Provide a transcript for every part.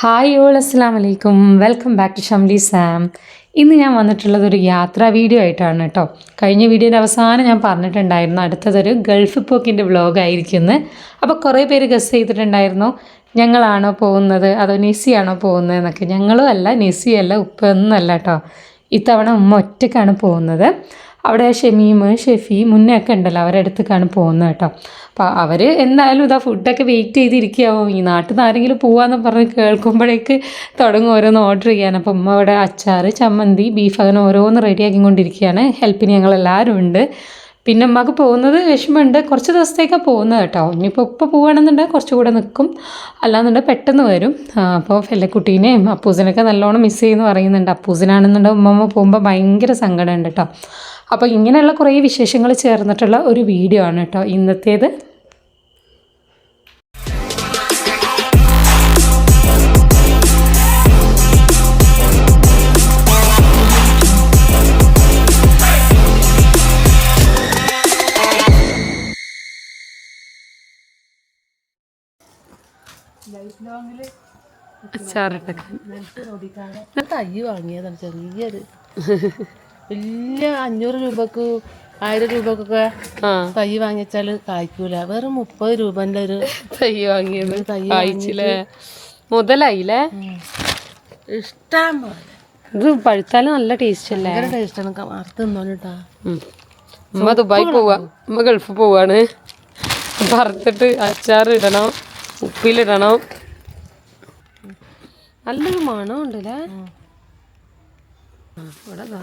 Hi all അസ്സാം വലൈക്കും welcome back to Shamli Sam ഇന്ന് ഞാൻ വന്നിട്ടുള്ളത് ഒരു യാത്രാ വീഡിയോ ആയിട്ടാണ് കേട്ടോ കഴിഞ്ഞ വീഡിയോയുടെ അവസാനം ഞാൻ പറഞ്ഞിട്ടുണ്ടായിരുന്നു അടുത്തതൊരു ഗൾഫ് പോക്കിന്റെ വ്ളോഗായിരിക്കും എന്ന് അപ്പോൾ കുറേ പേര് ഗസ് ചെയ്തിട്ടുണ്ടായിരുന്നു ഞങ്ങളാണോ പോകുന്നത് അതോ നെസ്സിയാണോ പോകുന്നത് എന്നൊക്കെ. ഞങ്ങളും അല്ല നെസ്സിയല്ല ഉപ്പൊന്നല്ല കേട്ടോ ഇത്തവണ ഉമ്മ ഒറ്റക്കാണ് പോകുന്നത്. അവിടെ ഷമീം ഷെഫി മുന്നേ ഒക്കെ ഉണ്ടല്ലോ അവരുടെ അടുത്തേക്കാണ് പോകുന്നത് കേട്ടോ. അപ്പോൾ അവർ എന്തായാലും ഇതാ ഫുഡൊക്കെ വെയിറ്റ് ചെയ്തിരിക്കുകയാവും. ഈ നാട്ടിൽ നിന്ന് ആരെങ്കിലും പോവാന്ന് പറഞ്ഞ് കേൾക്കുമ്പോഴേക്ക് തുടങ്ങും ഓരോന്ന് ഓർഡർ ചെയ്യാൻ. അപ്പം ഉമ്മ ഇവിടെ അച്ചാർ ചമ്മന്തി ബീഫ് അങ്ങനെ ഓരോന്ന് റെഡിയാക്കിക്കൊണ്ടിരിക്കുകയാണ് ഹെൽപ്പിന് ഞങ്ങളെല്ലാവരും ഉണ്ട്. പിന്നെ ഉമ്മക്ക് പോകുന്നത് വിഷമമുണ്ട്. കുറച്ച് ദിവസത്തേക്കാണ് പോകുന്നത് കേട്ടോ. ഇനിയിപ്പോൾ ഇപ്പോൾ പോവുകയാണെന്നുണ്ടെങ്കിൽ കുറച്ചുകൂടെ നിൽക്കും അല്ലാന്നുണ്ടെങ്കിൽ പെട്ടെന്ന് വരും. അപ്പോൾ ഫെല്ലക്കുട്ടീനെയും അപ്പൂസിനൊക്കെ നല്ലോണം മിസ് ചെയ്യുന്നു പറയുന്നുണ്ട്. അപ്പൂസിനാണെന്നുണ്ടെങ്കിൽ ഉമ്മമ്മ പോകുമ്പോൾ ഭയങ്കര സങ്കടമുണ്ട് കേട്ടോ. അപ്പോൾ ഇങ്ങനെയുള്ള കുറേ വിശേഷങ്ങൾ ചേർന്നിട്ടുള്ള ഒരു വീഡിയോ ആണ് കേട്ടോ ഇന്നത്തേത്. അച്ചാറിട്ടൊക്കെ. തൈ വാങ്ങിയതാണ് ചെറിയൊരു വലിയ അഞ്ഞൂറ് രൂപക്ക് ആയിരം രൂപക്കൊക്കെ തൈ വാങ്ങിച്ചാൽ കായ്ക്കൂല. വെറും മുപ്പത് രൂപന്റെ ഒരു തൈ വാങ്ങിയത്. തൈ വായിച്ചില്ലേ മുതലായില്ലേ? ഇഷ്ടം പോലെ. ഇത് പഴുത്താലും നല്ല ടേസ്റ്റ് അല്ലേ? ടേസ്റ്റാണ് വറുത്ത് തിന്നോട്ടാ ഉം. ഉമ്മ ദുബായി പോവാ. ഉമ്മ ഗൾഫ് പോവാണ്. വറുത്തിട്ട് അച്ചാർ ഇടണം ഉപ്പിലിടണം. നല്ലൊരു മണം ഉണ്ടല്ലേ ഇവിടെ.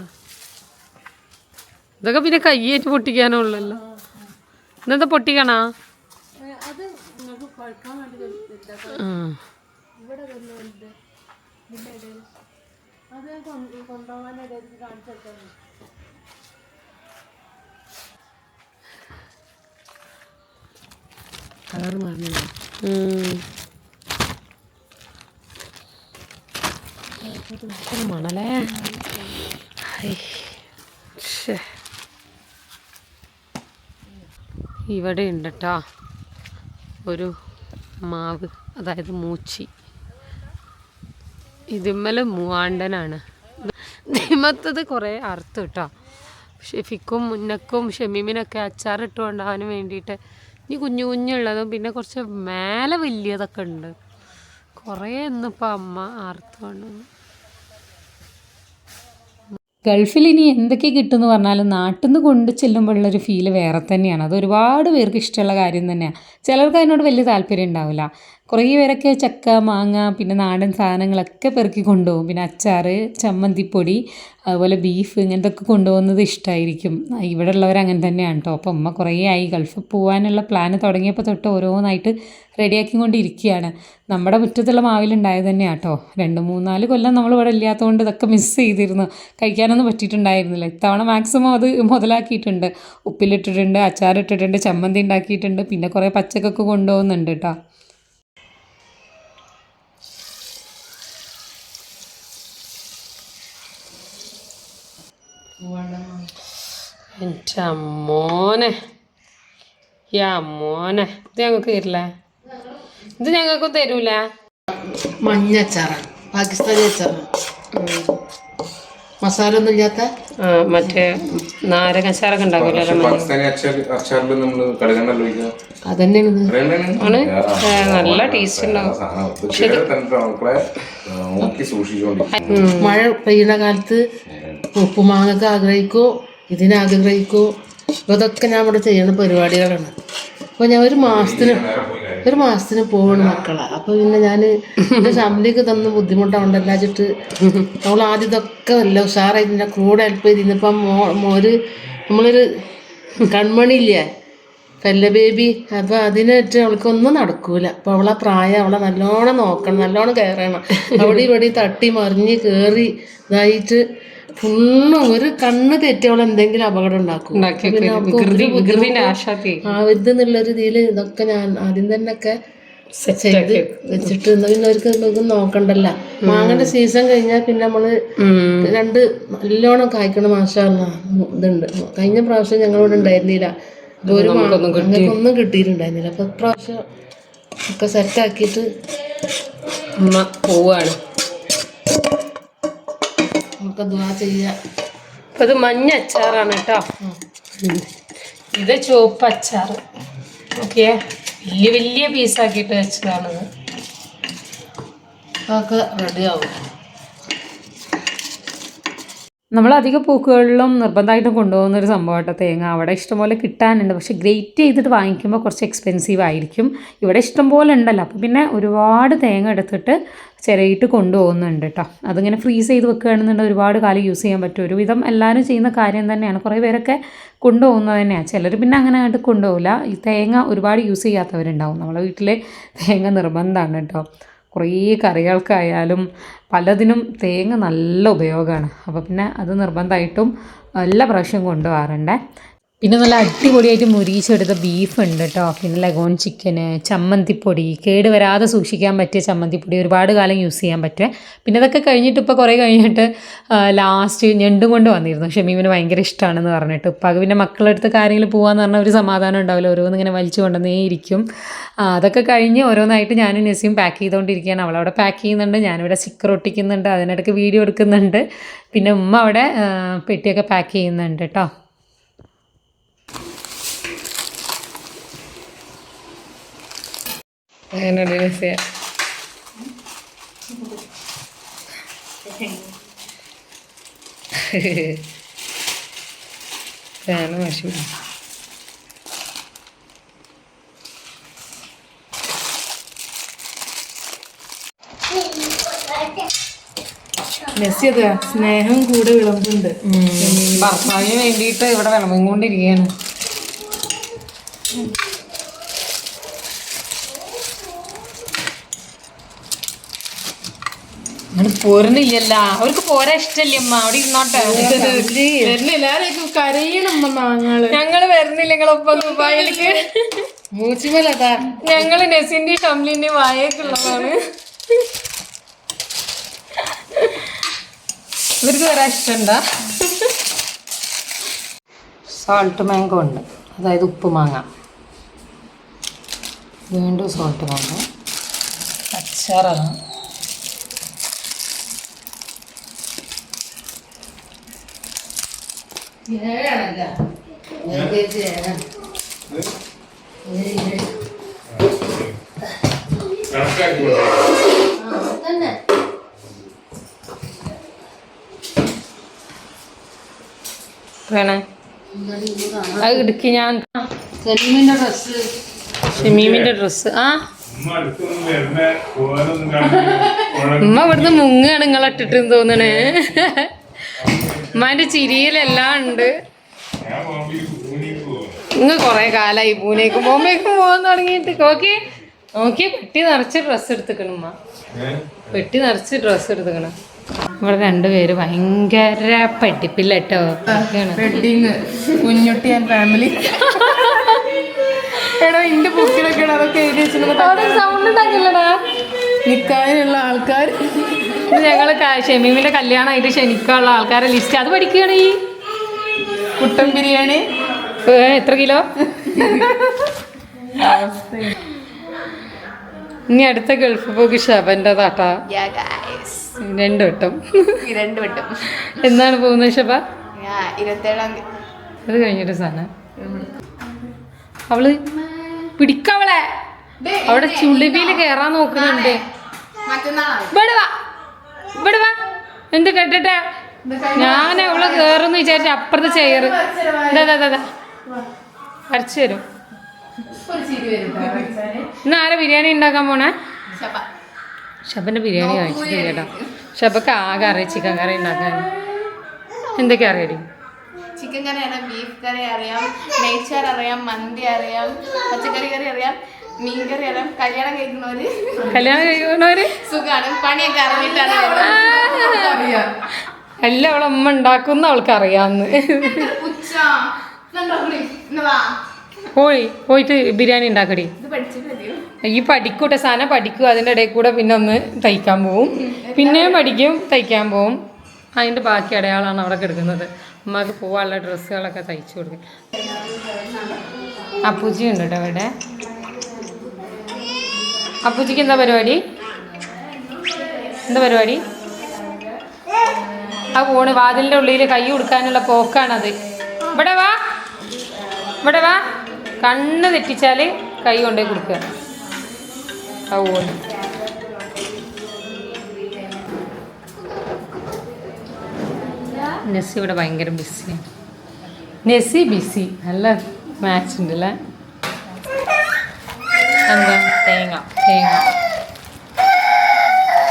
ഇതൊക്കെ പിന്നെ കയ്യേറ്റ് പൊട്ടിക്കാനുള്ളല്ലോ ഇന്നെന്താ പൊട്ടിക്കണാ. കളർ. ഒരു മണലേ ഹൈ. ഇവിടെ ഉണ്ട് കേട്ടോ ഒരു മാവ് അതായത് മൂച്ചി. ഇതിമ്മൽ മൂവാണ്ടനാണ്. നിമത്തത് കുറേ അർത്ഥം കേട്ടോ ഷെഫിക്കും മുന്നക്കും ഷമീമിനൊക്കെ അച്ചാറിട്ട് വേണ്ടിയിട്ട് ഇനി കുഞ്ഞു കുഞ്ഞുള്ളതും പിന്നെ കുറച്ച് മേലെ വലിയതൊക്കെ ഉണ്ട്. കുറേ ഇപ്പം അമ്മ അറുത്ത് കൊണ്ടുവന്നു ഗൾഫിൽ ഇനി എന്തൊക്കെ കിട്ടുമെന്ന് പറഞ്ഞാലും നാട്ടിൽ നിന്ന് കൊണ്ട് ചെല്ലുമ്പോഴുള്ളൊരു ഫീൽ വേറെ തന്നെയാണ്. അത് ഒരുപാട് പേർക്ക് ഇഷ്ടമുള്ള കാര്യം തന്നെയാണ് ചിലർക്ക് അതിനോട് വലിയ താല്പര്യം ഉണ്ടാവില്ല. കുറേ പേരൊക്കെ ചക്ക മാങ്ങ പിന്നെ നാടൻ സാധനങ്ങളൊക്കെ പെറുക്കി കൊണ്ടുപോകും. പിന്നെ അച്ചാർ ചമ്മന്തിപ്പൊടി അതുപോലെ ബീഫ് ഇങ്ങനത്തെ ഒക്കെ കൊണ്ടുപോകുന്നത് ഇഷ്ടമായിരിക്കും ഇവിടെ ഉള്ളവർ അങ്ങനെ തന്നെയാണ് കേട്ടോ അപ്പം അമ്മ കുറേ ആയി. ഗൾഫിൽ പോകാനുള്ള പ്ലാന് തുടങ്ങിയപ്പോൾ തൊട്ട് ഓരോന്നായിട്ട് റെഡിയാക്കിക്കൊണ്ടിരിക്കുകയാണ്. നമ്മുടെ മുറ്റത്തുള്ള മാവിലുണ്ടായത് തന്നെയാണ് കേട്ടോ രണ്ട് മൂന്നാൽ കൊല്ലം നമ്മൾ ഇവിടെ ഇല്ലാത്തതുകൊണ്ട് ഇതൊക്കെ മിസ് ചെയ്തിരുന്നു. കഴിക്കാനൊന്നും പറ്റിയിട്ടുണ്ടായിരുന്നില്ല. ഇത്തവണ മാക്സിമം അത് മുതലാക്കിയിട്ടുണ്ട്. ഉപ്പിലിട്ടിട്ടുണ്ട് അച്ചാറിട്ടിട്ടുണ്ട് ചമ്മന്തി ഉണ്ടാക്കിയിട്ടുണ്ട്. പിന്നെ കുറേ പച്ചക്കൊക്കെ കൊണ്ടുപോകുന്നുണ്ട് കേട്ടോ എന്റെ അമ്മോനെ ഈ അമ്മോനെ ഇത് ഞങ്ങൾക്ക് തരില്ല ഇത് ഞങ്ങൾക്ക് തരൂല മഞ്ഞച്ചാറ പാകിസ്ഥാനി അച്ചാറാണ് മസാല ഒന്നും ഇല്ലാത്ത മറ്റേ നാരകച്ചാറൊക്കെ അച്ചാറൊക്കെ ഏ, നല്ല ടേസ്റ്റ് ഉണ്ടാവും മഴ പെയ്യുന്ന കാലത്ത് ഉപ്പുമാങ്ങക്ക് ആഗ്രഹിക്കോ ഇതിനാഗ്രഹിക്കോ അപ്പോൾ അതൊക്കെ ഞാൻ ഇവിടെ ചെയ്യുന്ന പരിപാടികളാണ്. അപ്പോൾ ഞാൻ ഒരു മാസത്തിന് ഒരു മാസത്തിന് പോവാണ് മക്കളെ. അപ്പോൾ പിന്നെ ഞാൻ എന്റെ ഫാമിലിക്ക് തന്ന ബുദ്ധിമുട്ടാവണ്ടല്ല വെച്ചിട്ട് അവൾ ആദ്യം ഇതൊക്കെ നല്ല ഉഷാറായിട്ട് കൂടെ ഹെൽപ്പ് ചെയ്തിരുന്നപ്പം മോ മോര് നമ്മളൊരു കൺമണി ഇല്ലേ കല്ല ബേബി. അപ്പൊ അതിനായിട്ട് അവൾക്കൊന്നും നടക്കൂല. അപ്പോൾ അവളെ പ്രായം അവളെ നല്ലോണം നോക്കണം നല്ലോണം കയറണം അവിടെ ഇവിടെ തട്ടി മറിഞ്ഞ് കേറി ഇതായിട്ട് ഫുള്ളും ഒരു കണ്ണ് തെറ്റിയോളം എന്തെങ്കിലും അപകടം ഉണ്ടാക്കും. ഇത് ആവരുതെന്നുള്ളൊരു ഇതിൽ ഇതൊക്കെ ഞാൻ ആദ്യം തന്നെ ഒക്കെ ചെയ്ത് വെച്ചിട്ട് പിന്നെ അവർക്ക് ഇതൊന്നും നോക്കണ്ടല്ല. മാങ്ങന്റെ സീസൺ കഴിഞ്ഞാൽ പിന്നെ നമ്മൾ രണ്ട് നല്ലോണം കായ്ക്കണ മാഷല്ല ഇതുണ്ട്. കഴിഞ്ഞ പ്രാവശ്യം ഞങ്ങളിവിടെ ഉണ്ടായിരുന്നില്ല. ഒരു ഒന്നും കിട്ടിയിട്ടുണ്ടായിരുന്നില്ല. അപ്പൊ ഇപ്രാവശ്യം ഒക്കെ സെറ്റാക്കിയിട്ട് പോവാണ്. നമുക്ക് ദുവാ ചെയ്യാം. അപ്പൊ ഇത് മഞ്ഞ അച്ചാറാണ് കേട്ടോ. ഇത് ചുവപ്പ് അച്ചാർ ഓക്കെ. വലിയ വലിയ പീസാക്കിയിട്ട് വെച്ചതാണത്. അതൊക്കെ റെഡിയാവും നമ്മൾ അധിക പൂക്കുകളിലും നിർബന്ധമായിട്ടും കൊണ്ടുപോകുന്ന ഒരു സംഭവം കേട്ടോ തേങ്ങ. അവിടെ ഇഷ്ടംപോലെ കിട്ടാനുണ്ട്. പക്ഷെ ഗ്രേറ്റ് ചെയ്തിട്ട് വാങ്ങിക്കുമ്പോൾ കുറച്ച് എക്സ്പെൻസീവ് ആയിരിക്കും. ഇവിടെ ഇഷ്ടംപോലെ ഉണ്ടല്ലോ. അപ്പോൾ പിന്നെ ഒരുപാട് തേങ്ങ എടുത്തിട്ട് ചിരയിട്ട് കൊണ്ടുപോകുന്നുണ്ട് കേട്ടോ. അതിങ്ങനെ ഫ്രീസ് ചെയ്ത് വെക്കുകയാണെന്നുണ്ടെങ്കിൽ ഒരുപാട് കാലം യൂസ് ചെയ്യാൻ പറ്റും. ഒരുവിധം എല്ലാവരും ചെയ്യുന്ന കാര്യം തന്നെയാണ്. കുറേ പേരൊക്കെ കൊണ്ടുപോകുന്നത് തന്നെയാണ്. ചിലർ പിന്നെ അങ്ങനെ ആയിട്ട് കൊണ്ടുപോകില്ല. ഈ തേങ്ങ ഒരുപാട് യൂസ് ചെയ്യാത്തവരുണ്ടാവും. നമ്മളെ വീട്ടിൽ തേങ്ങ നിർബന്ധമാണ് കേട്ടോ. കുറേ കറികൾക്കായാലും പലതിനും തേങ്ങ നല്ല ഉപയോഗമാണ്. അപ്പോൾ പിന്നെ അത് നിർബന്ധമായിട്ടും എല്ലാ പ്രാവശ്യവും കൊണ്ടുപോകാറുണ്ട് പിന്നെ നല്ല അടിപൊളിയായിട്ട് മുരീച്ചെടുത്ത ബീഫ് ഉണ്ട് കേട്ടോ പിന്നെ ലഗോൺ ചിക്കന് ചമ്മന്തിപ്പൊടി കേട് വരാതെ സൂക്ഷിക്കാൻ പറ്റിയ ചമ്മന്തിപ്പൊടി ഒരുപാട് കാലം യൂസ് ചെയ്യാൻ പറ്റുക പിന്നെ അതൊക്കെ കഴിഞ്ഞിട്ട് ഇപ്പോൾ കുറേ കഴിഞ്ഞിട്ട് ലാസ്റ്റ് ഞണ്ടും കൊണ്ട് വന്നിരുന്നു. ഷമീമിന് ഭയങ്കര ഇഷ്ടമാണെന്ന് പറഞ്ഞിട്ട്. ഇപ്പം പിന്നെ മക്കളെടുത്ത് കാര്യങ്ങൾ പോകാമെന്ന് പറഞ്ഞാൽ ഒരു സമാധാനം ഉണ്ടാവില്ല. ഓരോന്ന് ഇങ്ങനെ വലിച്ചു കൊണ്ടുവന്നേ ഇരിക്കും. അതൊക്കെ കഴിഞ്ഞ് ഓരോന്നായിട്ട് ഞാനും നെസിയും പാക്ക് ചെയ്തുകൊണ്ടിരിക്കുകയാണ് അവളവിടെ പാക്ക് ചെയ്യുന്നുണ്ട്. ഞാനിവിടെ സ്റ്റിക്കർ ഒട്ടിക്കുന്നുണ്ട്. അതിനിടയ്ക്ക് വീഡിയോ എടുക്കുന്നുണ്ട്. പിന്നെ ഉമ്മ അവിടെ പെട്ടിയൊക്കെ പാക്ക് ചെയ്യുന്നുണ്ട് കേട്ടോ അങ്ങനെയുണ്ട് നസിയ ഫാന് മഷി മെസ്സി അതെ സ്നേഹം കൂടെ വിളമ്പുണ്ട് ഭർത്താവിന് വേണ്ടിയിട്ട് ഇവിടെ വിളമ്പിക്കൊണ്ടിരിക്കുകയാണ്. അങ്ങനെ പോരണില്ലല്ല അവർക്ക് പോരാ ഇഷ്ടല്ലേ അമ്മ അവിടെ ഇരുന്നോട്ടെ. എല്ലാരും കരയണം മാങ്ങൾ? ഞങ്ങൾ വരുന്നില്ല. നിങ്ങളൊപ്പം ദുബായിലേക്ക്. മൂച്ചിമലതാ. ഞങ്ങൾ നെസിന്റെ ഷംലിന്റെ വായക്കുള്ളതാണ് ഇവർക്ക് വരാൻ ഇഷ്ടണ്ട? സോൾട്ട് മാങ്ക ഉണ്ട്. അതായത് ഉപ്പ് മാങ്ങ. വീണ്ടും സോൾട്ട് മാങ്ങ അച്ചാറാണ്. ഏഴാണല്ല ഏകദേശം ഏഴാണ് തന്നെ. വേണേ? അത് ഇടുക്കി ഞാൻ ഡ്രസ് ഷമീമിന്റെ ഡ്രസ്സ്. ആ. ഉമ്മ ഇവിടുന്ന് മുങ്ങാണ് നിങ്ങളെ ഇട്ടിട്ടെന്ന് തോന്നണേ. ഉമ്മാന്റെ ചിരിയിലെല്ലാം ഉണ്ട്. ഇങ്ങ് കൊറേ കാലായി പൂനേക്കും ബോംബേക്കും പോകാൻ തുടങ്ങിയിട്ട്. നോക്കി നോക്കി പെട്ടി നിറച്ച് ഡ്രസ്സ് എടുത്തുക്കണം ഉമ്മ. പെട്ടി നിറച്ച് ഡ്രസ്സ് എടുത്തുക്കണം. ഇവിടെ രണ്ടുപേര് ഭയങ്കര പെട്ടിപ്പില്ല കേട്ടോ വെഡിങ് കുഞ്ഞുട്ടി ആൻഡ് ഫാമിലി എടോ ഇന്റെ ബുക്കിലൊക്കെ അതൊക്കെ എഴുതി വെച്ചിട്ടുണ്ട് സൗണ്ട് ഉണ്ടാക്കില്ലടാ. നിക്കാനുള്ള ആൾക്കാർ. ക- ഷമീമിന്റെ കല്യാണമായിട്ട് ക്ഷണിക്കാനുള്ള ആൾക്കാരെ ലിസ്റ്റ് അത് പഠിക്കുകയാണ് ഈ കുട്ടൻ ബിരിയാണി. എത്ര കിലോ? ഇനി അടുത്ത ഗൾഫ് പോക്ക് ഷബന്റെ താട്ടാ രണ്ടു വട്ടം. രണ്ടു വട്ടം. എന്നാണ് പോകുന്നത് ഷബ ഇരുപത്തേഴാം അത് കഴിഞ്ഞിട്ട് സാധനം. അവൾ പിടിക്കവളെ അവിടെ ചുളിവിയിൽ കേറാൻ നോക്കുന്നുണ്ട്. മറ്റന്നാളാണ്. ഇവിടെ വാ. എന്ത് കേട്ടിട്ടാ ഞാൻ അവൾ കേറുന്ന വിചാരിച്ച അപ്പുറത്ത് ചെയറ്. അരച്ചു തരും. ഇന്ന് ആരാ ബിരിയാണി ഉണ്ടാക്കാൻ പോണേ? ഷബന്റെ ബിരിയാണി കഴിച്ചിട്ടില്ല കേട്ടോ. ഷബക്ക് ആകെ അറിയാം ചിക്കൻ കറി ഉണ്ടാക്കാൻ. എന്തൊക്കെ അറിയാം ചിക്കൻ കറി അറിയാം ബീഫ് കറി അറിയാം നെയ്ച്ചാർ അറിയാം മന്തി അറിയാം പച്ചക്കറി കറി അറിയാം. മീൻ കറി കല്യാണം കഴിക്കുന്നവര്. കല്യാണം കഴിക്കണവര് സുഖാണ്. പണിയൊക്കെ അറിഞ്ഞിട്ടാണ് വരുന്നത്. എല്ലാം അവളെ അമ്മ ഉണ്ടാക്കുന്ന അവൾക്ക് അറിയാന്ന്. പോയി. പോയിട്ട് ബിരിയാണി ഉണ്ടാക്കടി. ഈ പഠിക്കൂട്ടെ സാധനം പഠിക്കും. അതിന്റെ ഇടയിൽ കൂടെ പിന്നെ ഒന്ന് തയ്ക്കാൻ പോവും. പിന്നെയും പഠിക്കും തയ്ക്കാൻ പോവും. അതിന്റെ ബാക്കി അടയാളാണ് അവിടെ കിടക്കുന്നത്. അമ്മയ്ക്ക് പോവാനുള്ള ഡ്രസ്സുകളൊക്കെ തയ്ച്ചു കൊടുക്കും. അപ്പൂജി ഉണ്ട് കേട്ടോ അവിടെ. അപ്പൂജിക്ക് എന്താ പരിപാടി? എന്താ പരിപാടി? ആ പോണ്. വാതിലിന്റെ ഉള്ളിൽ കൈ കൊടുക്കാനുള്ള പോക്കാണത്. ഇവിടെ വാ. ഇവിടെ വാ. കണ്ണ് തെറ്റിച്ചാൽ കൈ കൊണ്ടുപോയി കൊടുക്കുക. ആ പോണ്. നെസ്സി ഇവിടെ ഭയങ്കര ബിസിയാണ് നെസ്സി ബിസി നല്ല മാച്ച് ഉണ്ടല്ലേ? എന്താ? തേങ്ങ. തേങ്ങ.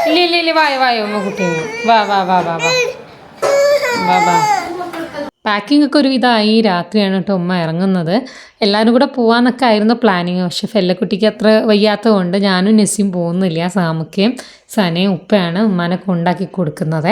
ഇല്ല ഇല്ല ഇല്ല വായ വായ കുട്ടി. വാ വാ വാ വാ വാ. വാ വാ. പാക്കിംഗ് ഒക്കെ ഒരു ഇതായി രാത്രിയാണ് കേട്ടോ ഉമ്മ ഇറങ്ങുന്നത്. എല്ലാവരും കൂടെ പോവാന്നൊക്കെ ആയിരുന്നു പ്ലാനിങ് പക്ഷെ ഫെല്ലക്കുട്ടിക്ക് അത്ര വയ്യാത്തത് കൊണ്ട് ഞാനും നെസ്സിയും പോകുന്നില്ല. സാമുക്കയും സനയും ഉപ്പയാണ് ഉമ്മാനെ കൊണ്ടാക്കി കൊടുക്കുന്നത്.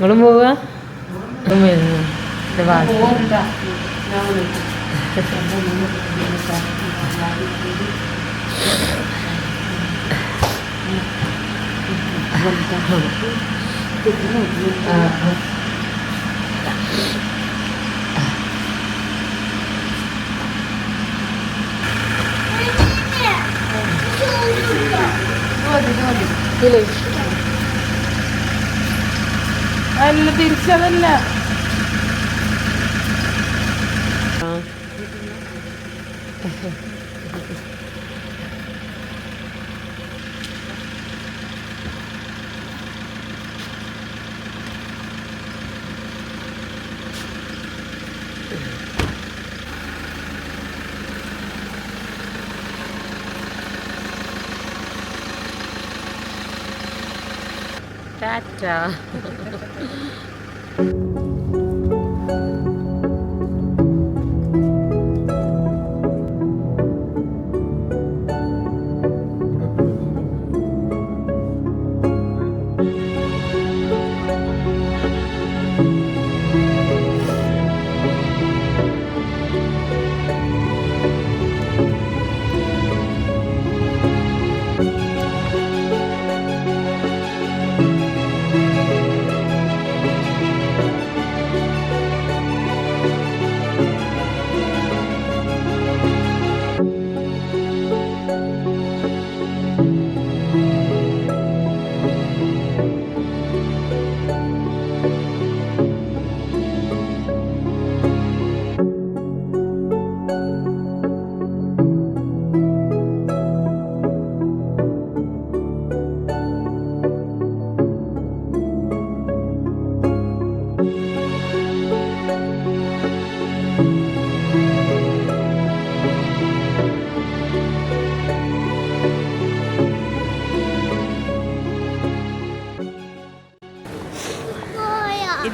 നിങ്ങളും വരുന്നു ഇത് വാ. അല്ല തിരിച്ചതല്ല. 对啊。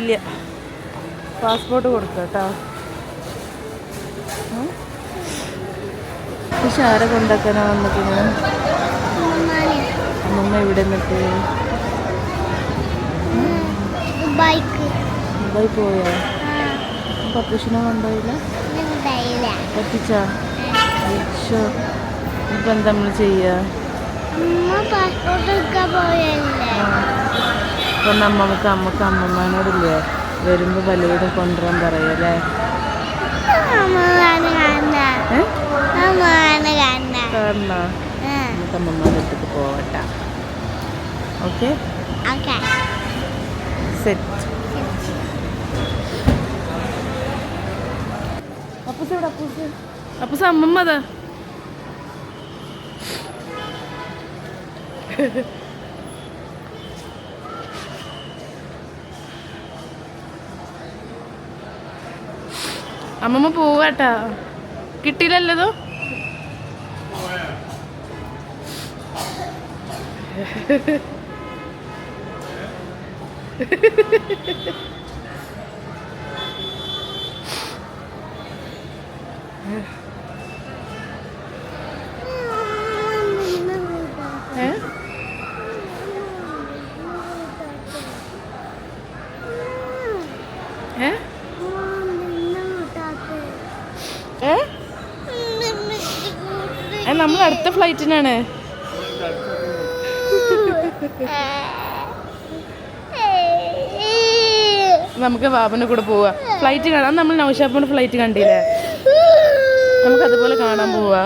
ഇല്ല. പാസ്പോർട്ട് കൊടുക്കുക കേട്ടോ. പക്ഷെ ആരെ കൊണ്ടാക്കാനാ വന്നിട്ടുണ്ട് അമ്മമ്മ ഇവിടെ നിന്നിട്ട്? മുംബൈ പോയോ? പപ്പുഷിനെ കൊണ്ടുപോയില്ല പറ്റിച്ചോ? അയ്യോ ഇപ്പം എന്താ നമ്മൾ ചെയ്യുക അമ്മ പാസ്പോർട്ട് എടുക്കാൻ പോയല്ലേ അപ്പം നമ്മൾക്ക് അമ്മയ്ക്ക് അമ്മമ്മനോടില്ലേ വരുമ്പോൾ പലവിടെ കൊണ്ടുവരാൻ പറയല്ലേ കാരണം നമുക്ക് അമ്മമ്മയുടെ അടുത്തേക്ക് പോവട്ട. ഓക്കെ? ഓക്കെ. സെറ്റ്. അപ്പൂസ് ഇവിടെ അപ്പൂസ്? അപ്പൂസ് അമ്മമ്മതാ. അമ്മമ്മ പോവാട്ടാ കിട്ടിയില്ലല്ലോ ഏ നമ്മൾ അടുത്ത ഫ്ലൈറ്റിനാണ്. നമുക്ക് ബാബുന്റെ കൂടെ പോവാ. ഫ്ലൈറ്റ് കാണാൻ നമ്മൾ നൗഷാപ്പിന്റെ ഫ്ലൈറ്റ് കണ്ടില്ലേ? നമുക്ക് അതുപോലെ കാണാൻ പോവാ?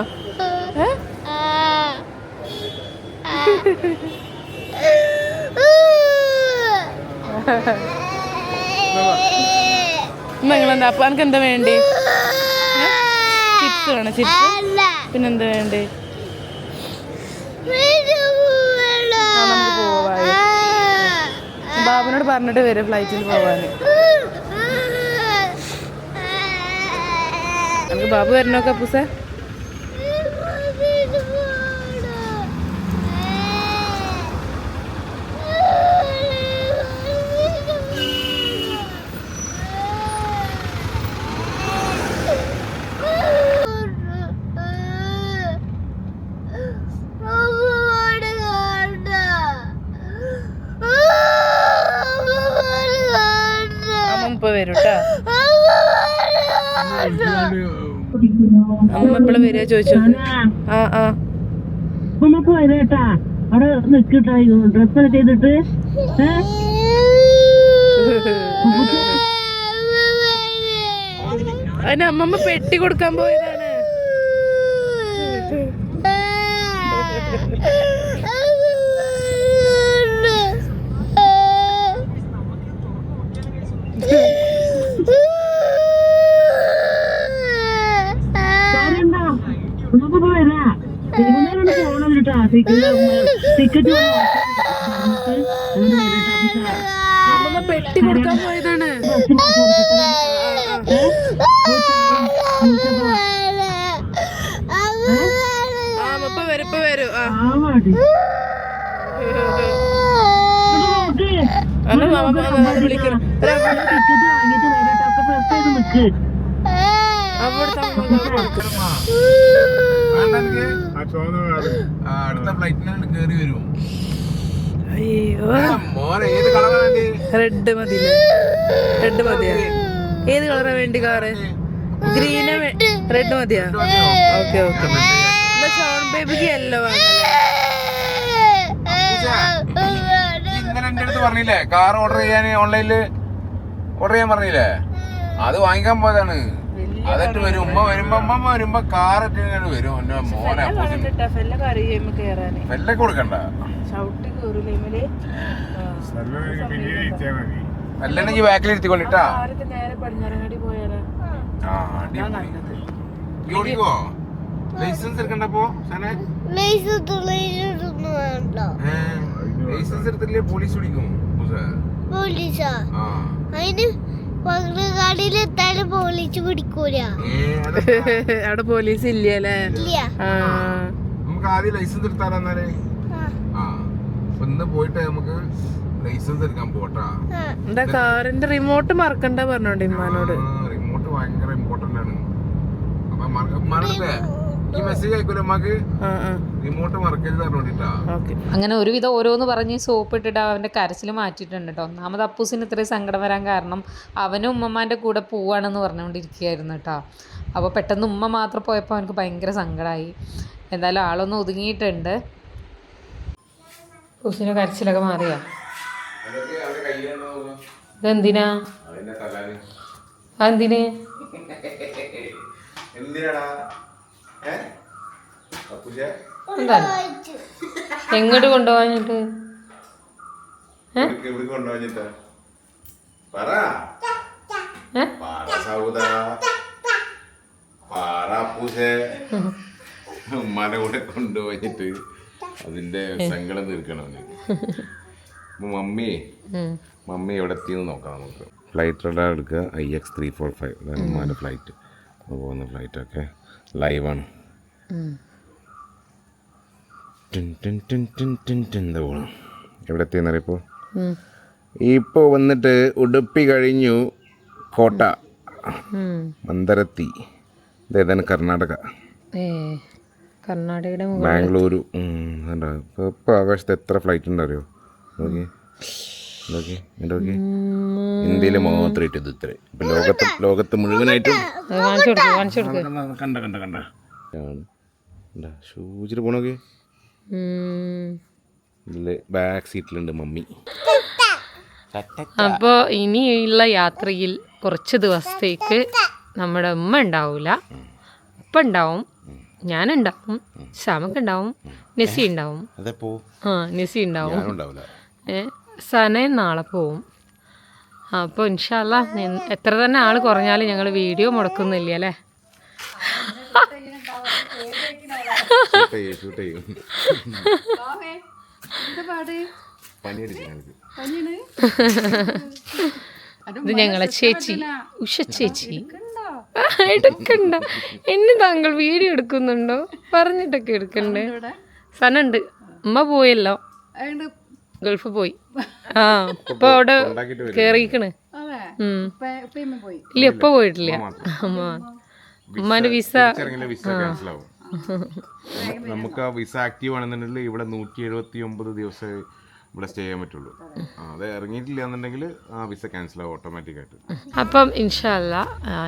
നിങ്ങളെന്താ? അപ്പൊ എനിക്ക് എന്താ വേണ്ടി? ചിപ്സ് വേണം? ചിപ്സ്? പിന്നെന്താ വേണ്ടേ? ബാബുനോട് പറഞ്ഞിട്ട് വരും ഫ്ലൈറ്റിൽ പോവാന് നമുക്ക് ബാബു വരണോ കപ്പൂസേ വരും കേട്ടോ അമ്മ വരിക ചോദിച്ചു ആ ആ. നമുക്ക് വരട്ടാ അവിടെ നിക്കട്ടാ ഡ്രസ്സൊക്കെ ചെയ്തിട്ട്. ഏ? അതിന് അമ്മമ്മ പെട്ടി കൊടുക്കാൻ പോയതാണ് നമുക്ക് വരാ തിരുവനന്തപുരം പോകണം കേട്ടാ ടിക്കറ്റ് അമ്മമ്മ പെട്ടി കൊടുക്കാൻ പോയതാണ്. വരും വരും. അന്ന് മാമ വിളിക്കണം. ടിക്കറ്റ് വാങ്ങിട്ട് വരട്ടെ. അപ്പൊ ഡ്രസ് ചെയ്ത് അടുത്ത ഫ്ലൈറ്റിനാണ് കേറി വരും അയ്യോ. റെഡ് മതി. റെഡ് മതിയാ. ഏത് കളറാ വേണ്ടി കാറ് ഗ്രീന് റെഡ് മതിയാ? ഓക്കെ ഓക്കെ ഷോൺ ബേബിക്ക് യെല്ലോ ഇന്നലെ എന്റെ അടുത്ത് പറഞ്ഞില്ലേ? കാർ ഓർഡർ ചെയ്യാൻ ഓൺലൈനിൽ ഓർഡർ ചെയ്യാൻ പറഞ്ഞില്ലേ? അത് വാങ്ങിക്കാൻ പോയതാണ്. അതൊട്ട് വരും? ഉമ്മ വരുമ്പോ ഉമ്മ വരുമ്പോ കാറൊക്കെ ഇങ്ങനെ വരും. എന്റെ മോനെ വെല്ല കൊടുക്കണ്ട. അല്ലെങ്കിൽ ബാക്കിൽ ഇരുത്തിക്കൊണ്ടിട്ടാ. ഓടിക്കോ? ലൈസൻസ് എടുക്കണ്ടപ്പോ ലൈസൻസ് എടുത്തില്ലേ പോലീസ് പിടിക്കും? മൂസേ. പോലീസാ? ആ. അതിന് പകരക്കാടിലെത്താലും പോലീസ് പിടിക്കൂല. അവിടെ പോലീസ് ഇല്ലല്ലേ ഇല്ല. ആ. നമുക്ക് ആദ്യം ലൈസൻസ് എടുത്താലോ ഒന്ന് പോയിട്ട് നമുക്ക് ലൈസൻസ് എടുക്കാൻ പോട്ടാ. എന്താ കാറിന്റെ റിമോട്ട് മറക്കണ്ട പറഞ്ഞോണ്ട് ഇമ്മാനോട്. റിമോട്ട് ഭയങ്കര ഇമ്പോർട്ടന്റ് ആണ്. അപ്പൊ മറക്കല്ലേ ഈ മെസ്സേജ് അയക്കൂല അമ്മയ്ക്ക് റിമോട്ട് മറക്കരുത് പറഞ്ഞോണ്ടിട്ടാ അങ്ങനെ ഒരുവിധം ഓരോന്ന് പറഞ്ഞ് സോപ്പ് ഇട്ടിട്ട് അവന്റെ കരച്ചിൽ മാറ്റിയിട്ടുണ്ട് കേട്ടോ ഒന്നാമത് അപ്പൂസിന് ഇത്രയും സങ്കടം വരാൻ കാരണം അവനും ഉമ്മമാന്റെ കൂടെ പോവാണെന്ന് പറഞ്ഞുകൊണ്ടിരിക്കുകയായിരുന്നു കേട്ടോ അപ്പോൾ പെട്ടെന്ന് ഉമ്മ മാത്രം പോയപ്പോൾ അവനക്ക് ഭയങ്കര സങ്കടമായി എന്തായാലും ആളൊന്ന് ഒതുങ്ങിയിട്ടുണ്ട്. അപ്പൂസിന്റെ കരച്ചിലൊക്കെ മാറിയോ? ഇതെന്തിനാ അതെന്തിന്? എന്തിനാടാ? എങ്ങോട്ട് കൊണ്ടുപോകാഞ്ഞിട്ട്? പറ. ഉമ്മാനെ കൂടെ കൊണ്ടുപോയിട്ട് അതിന്റെ സങ്കടം തീർക്കണം മമ്മി. മമ്മി എവിടെ എത്തിയെന്ന് നോക്കാം നമുക്ക്. ഫ്ലൈറ്റ് റഡാർ എടുക്കുക. I X three four five ഉമ്മാന്റെ ഫ്ലൈറ്റ് പോകുന്ന ഫ്ലൈറ്റൊക്കെ ലൈവാണ് എന്താ പോകണം എവിടെ എത്തിയെന്നറിയപ്പോൾ ഇപ്പോൾ വന്നിട്ട് ഉടുപ്പി കഴിഞ്ഞു കോട്ട മന്ദരത്തി. ഇതേതാണ് കർണാടക. കർണാടകയുടെ ബാംഗ്ലൂരു ഇപ്പോൾ ഇപ്പോൾ ആകാശത്ത് എത്ര ഫ്ലൈറ്റ് ഉണ്ട് അറിയോ നോക്കി നോക്കി ഇങ്ങോട്ട് നോക്കി ഇന്ത്യയിൽ മാത്രം ഇട്ട് ഇത് ഇത്ര. ഇപ്പം ലോകത്ത് ലോകത്ത് മുഴുവനായിട്ടും കാണിച്ചു കൊടുക്കും കണ്ട കണ്ട കണ്ട. ഷൂജിൽ പോണോക്കെ? ബാക്ക് സീറ്റിലുണ്ട് മമ്മി. അപ്പോൾ ഇനിയുള്ള യാത്രയിൽ കുറച്ച് ദിവസത്തേക്ക് നമ്മുടെ ഉമ്മ ഉണ്ടാവില്ല ഉപ്പ ഉണ്ടാവും ഞാനുണ്ടാവും ശ്യാമക്ക് ഉണ്ടാവും നെസി ഉണ്ടാവും. ആ നെസി ഉണ്ടാവും. സനയും നാളെ പോവും. അപ്പോൾ ഇൻഷാല്ല എത്ര തന്നെ ആൾ കുറഞ്ഞാലും ഞങ്ങൾ വീഡിയോ മുടക്കുന്നില്ല അല്ലേ? ഷൂട്ട് ചെയ്യും ഷൂട്ട് ഇത് ഞങ്ങളെ ചേച്ചി ഉഷ ചേച്ചി. എടുക്കണ്ട? എന്നെ താങ്കൾ വീഡിയോ എടുക്കുന്നുണ്ടോ? പറഞ്ഞിട്ടൊക്കെ എടുക്കണ്ടേ? സനുണ്ട് ഉമ്മ പോയല്ലോ. ഗൾഫ് പോയി. ആ ഇപ്പൊ അവിടെ കേറിക്കണ് ഉം. ഇല്ല ഇപ്പൊ പോയിട്ടില്ല. അമ്മ ഉമ്മാന്റെ വിസ ആ വിസ ക്യാൻസൽ ആവും നമുക്ക് ആ വിസ ആക്റ്റീവ് ആണെന്നുണ്ടെങ്കിൽ ഇവിടെ നൂറ്റി എഴുപത്തി ഒമ്പത് ദിവസം ഇവിടെ സ്റ്റേ ചെയ്യാൻ പറ്റുള്ളൂ. അത്. ഇറങ്ങിയിട്ടില്ല എന്നുണ്ടെങ്കിൽ ആ വിസ ക്യാൻസൽ ആവും ഓട്ടോമാറ്റിക് ആയിട്ട്. അപ്പം ഇൻഷല്ല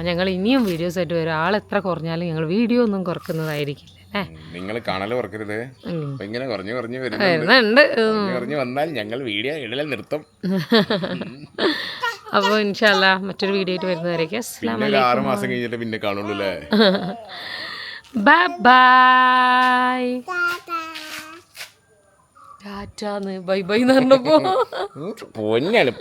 ഞങ്ങൾ ഇനിയും വീഡിയോസ് ആയിട്ട് വരും. ആൾ എത്ര കുറഞ്ഞാലും ഞങ്ങൾ വീഡിയോ ഒന്നും കുറക്കുന്നതായിരിക്കില്ല നിങ്ങൾ കാണൽ ഓർക്കരുത് അപ്പൊ ഇങ്ങനെ കുറഞ്ഞു കുറഞ്ഞു വരുന്നുണ്ട്. കുറഞ്ഞു വന്നാൽ ഞങ്ങൾ വീഡിയോ ഇടല നിർത്തും. അപ്പോൾ ഇൻഷല്ല മറ്റൊരു വീഡിയോ ആയിട്ട് വരുന്നവരേക്ക് ആറ് മാസം കഴിഞ്ഞിട്ട് പിന്നെ കാണുള്ളൂ അല്ലേ? ബൈ ബൈ ടാറ്റാന്ന്. ബൈ ബൈ എന്ന് പറഞ്ഞപ്പോ. പൊന്നാണ്